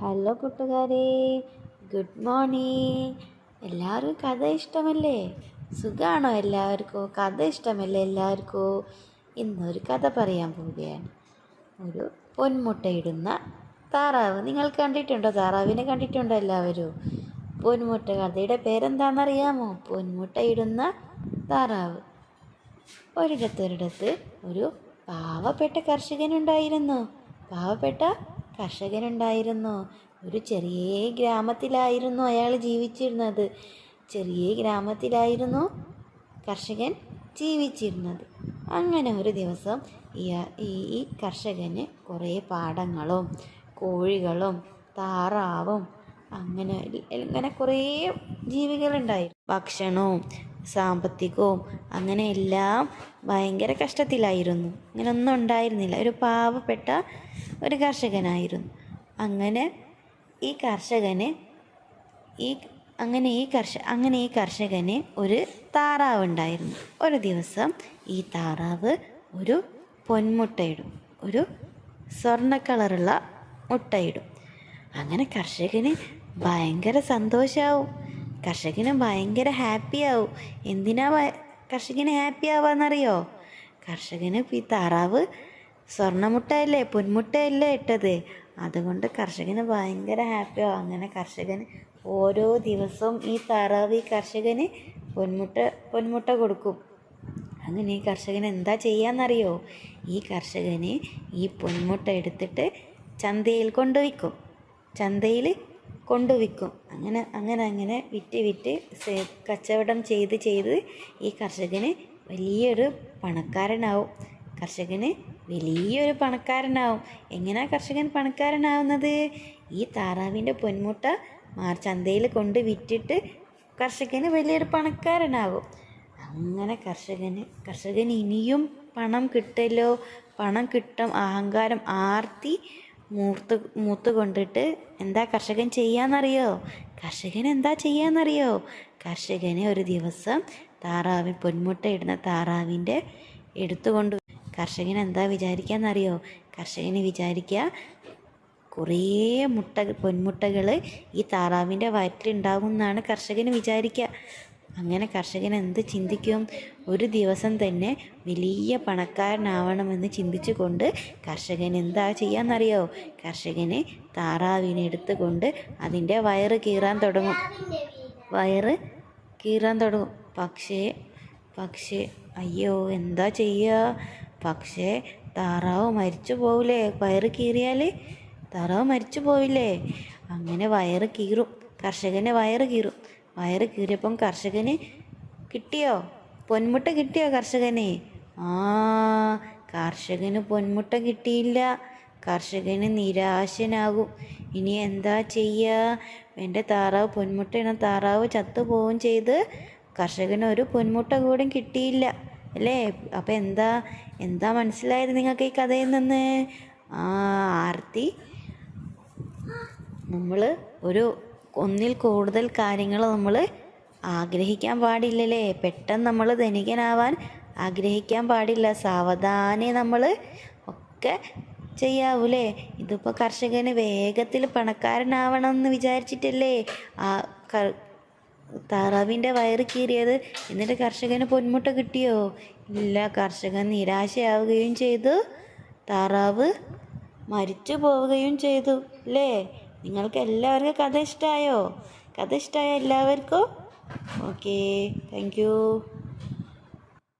Hello കൂട്ടുകാരെ good morning. എല്ലാവർക്കും കഥ ഇഷ്ടമല്ലേ? സുഖമാണോ എല്ലാവർക്കും? കഥ ഇഷ്ടമല്ലേ എല്ലാവർക്കും? ഇന്നൊരു കഥ പറയാൻ പോവുകയാണ്. ഒരു പൊന്മുട്ടയിടുന്ന താറാവ്. നിങ്ങൾ കണ്ടിട്ടുണ്ടോ? താറാവിനെ കണ്ടിട്ടുണ്ടോ എല്ലാവരും? പൊന്മുട്ട കഥയുടെ പേരെന്താണെന്നറിയാമോ? പൊന്മുട്ടയിടുന്ന താറാവ്. ഒരിടത്തൊരിടത്ത് ഒരിടത്ത് ഒരു പാവപ്പെട്ട കർഷകനുണ്ടായിരുന്നു. പാവപ്പെട്ട കർഷകനുണ്ടായിരുന്നു. ഒരു ചെറിയ ഗ്രാമത്തിലായിരുന്നു അയാൾ ജീവിച്ചിരുന്നത്. ചെറിയ ഗ്രാമത്തിലായിരുന്നു കർഷകൻ ജീവിച്ചിരുന്നത്. അങ്ങനെ ഒരു ദിവസം ഈ കർഷകന് കുറേ പാടങ്ങളും കോഴികളും താറാവും അങ്ങനെ അങ്ങനെ കുറേ ജീവികളുണ്ടായിരുന്നു ഭക്ഷണവും സാമ്പത്തികവും അങ്ങനെ എല്ലാം ഭയങ്കര കഷ്ടത്തിലായിരുന്നു. അങ്ങനെ ഒന്നും ഉണ്ടായിരുന്നില്ല. ഒരു പാവപ്പെട്ട ഒരു കർഷകനായിരുന്നു. അങ്ങനെ ഈ കർഷകന് ഈ അങ്ങനെ ഈ കർഷ അങ്ങനെ ഈ കർഷകന് ഒരു താറാവ് ഉണ്ടായിരുന്നു. ഒരു ദിവസം ഈ താറാവ് ഒരു പൊന്മുട്ടയിടും ഒരു സ്വർണ കളറുള്ള മുട്ടയിടും അങ്ങനെ കർഷകന് ഭയങ്കര സന്തോഷമാവും കർഷകന് ഭയങ്കര ഹാപ്പിയാവും എന്തിനാ കർഷകന് ഹാപ്പി ആവാന്നറിയോ? കർഷകന് ഈ താറാവ് സ്വർണമുട്ടയല്ലേ പൊന്മുട്ടയല്ലേ ഇട്ടത്. അതുകൊണ്ട് കർഷകന് ഭയങ്കര ഹാപ്പിയാവും അങ്ങനെ കർഷകന് ഓരോ ദിവസവും ഈ താറാവ് ഈ കർഷകന് പൊന്മുട്ട പൊന്മുട്ട കൊടുക്കും. അങ്ങനെ ഈ കർഷകൻ എന്താ ചെയ്യാന്നറിയോ? ഈ കർഷകന് ഈ പൊന്മുട്ട എടുത്തിട്ട് ചന്തയിൽ കൊണ്ടുവയ്ക്കും ചന്തയിൽ കൊണ്ടുവിൽക്കും അങ്ങനെ അങ്ങനെ അങ്ങനെ വിറ്റ് വിറ്റ് കച്ചവടം ചെയ്ത് ചെയ്ത് ഈ കർഷകന് വലിയൊരു പണക്കാരനാവും. കർഷകന് വലിയൊരു പണക്കാരനാവും. എങ്ങനെയാ കർഷകൻ പണക്കാരനാവുന്നത്? ഈ താറാവിന്റെ പൊന്മുട്ട മാർച്ചന്തയിൽ കൊണ്ട് വിറ്റിട്ട് കർഷകന് വലിയൊരു പണക്കാരനാകും അങ്ങനെ കർഷകന് കർഷകന് ഇനിയും പണം കിട്ടല്ലോ. പണം കിട്ടും അഹങ്കാരം ആർത്തി മൂത്ത് മൂത്ത് കൊണ്ടിട്ട് എന്താ കർഷകൻ ചെയ്യാന്നറിയോ? കർഷകൻ എന്താ ചെയ്യാന്നറിയോ? കർഷകനെ ഒരു ദിവസം താറാവിൻ പൊന്മുട്ട ഇടുന്ന താറാവിന്റെ എടുത്തുകൊണ്ട് കർഷകൻ എന്താ വിചാരിക്കാന്നറിയോ? കർഷകന് വിചാരിക്കുക കുറേ മുട്ട പൊന്മുട്ടകൾ ഈ താറാവിന്റെ വയറ്റിലുണ്ടാകും എന്നാണ് കർഷകന് വിചാരിക്കുക. അങ്ങനെ കർഷകൻ എന്ത് ചിന്തിക്കും? ഒരു ദിവസം തന്നെ വലിയ പണക്കാരനാവണമെന്ന് ചിന്തിച്ചുകൊണ്ട് കർഷകൻ എന്താ ചെയ്യാന്നറിയോ? കർഷകന് താറാവിനെ എടുത്തുകൊണ്ട് അതിന്റെ വയറ് കീറാൻ തുടങ്ങും. വയറ് കീറാൻ തുടങ്ങും. പക്ഷേ പക്ഷേ അയ്യോ എന്താ ചെയ്യുക? പക്ഷേ താറാവ് മരിച്ചു പോവില്ലേ? വയറ് കീറിയാൽ താറാവ് മരിച്ചു പോവില്ലേ? അങ്ങനെ വയറ് കീറും. കർഷകന്റെ വയറ് കീറും. വയറ് കീറിയപ്പം കർഷകന് കിട്ടിയോ? പൊന്മുട്ട കിട്ടിയോ കർഷകന്? ആ കർഷകന് പൊന്മുട്ട കിട്ടിയില്ല. കർഷകന് നിരാശനാകും. ഇനി എന്താ ചെയ്യുക എന്റെ താറാവ് പൊന്മുട്ട താറാവ് ചത്തുപോവും ചെയ്ത് കർഷകന് ഒരു പൊന്മുട്ട കൂടെ കിട്ടിയില്ല. അല്ലേ? അപ്പം എന്താ എന്താ മനസ്സിലായത് നിങ്ങൾക്ക് ഈ കഥയിൽ നിന്ന്? ആ ആർത്തി നമ്മൾ ഒരു ഒന്നിൽ കൂടുതൽ കാര്യങ്ങൾ നമ്മൾ ആഗ്രഹിക്കാൻ പാടില്ലല്ലേ? പെട്ടെന്ന് നമ്മൾ ധനികനാവാൻ ആഗ്രഹിക്കാൻ പാടില്ല. സാവധാനെ നമ്മൾ ഒക്കെ ചെയ്യാവൂലേ? ഇതിപ്പോൾ കർഷകന് വേഗത്തിൽ പണക്കാരനാവണം എന്ന് വിചാരിച്ചിട്ടല്ലേ ആ താറാവിന്റെ വയറ് കീറിയത്? എന്നിട്ട് കർഷകന് പൊന്മുട്ട കിട്ടിയോ? ഇല്ല കർഷകൻ നിരാശയാവുകയും ചെയ്തു. താറാവ് മരിച്ചു പോവുകയും ചെയ്തു അല്ലേ? നിങ്ങൾക്ക് എല്ലാവർക്കും കഥ ഇഷ്ടമായോ കഥ ഇഷ്ടമായോ എല്ലാവർക്കും? Okay thank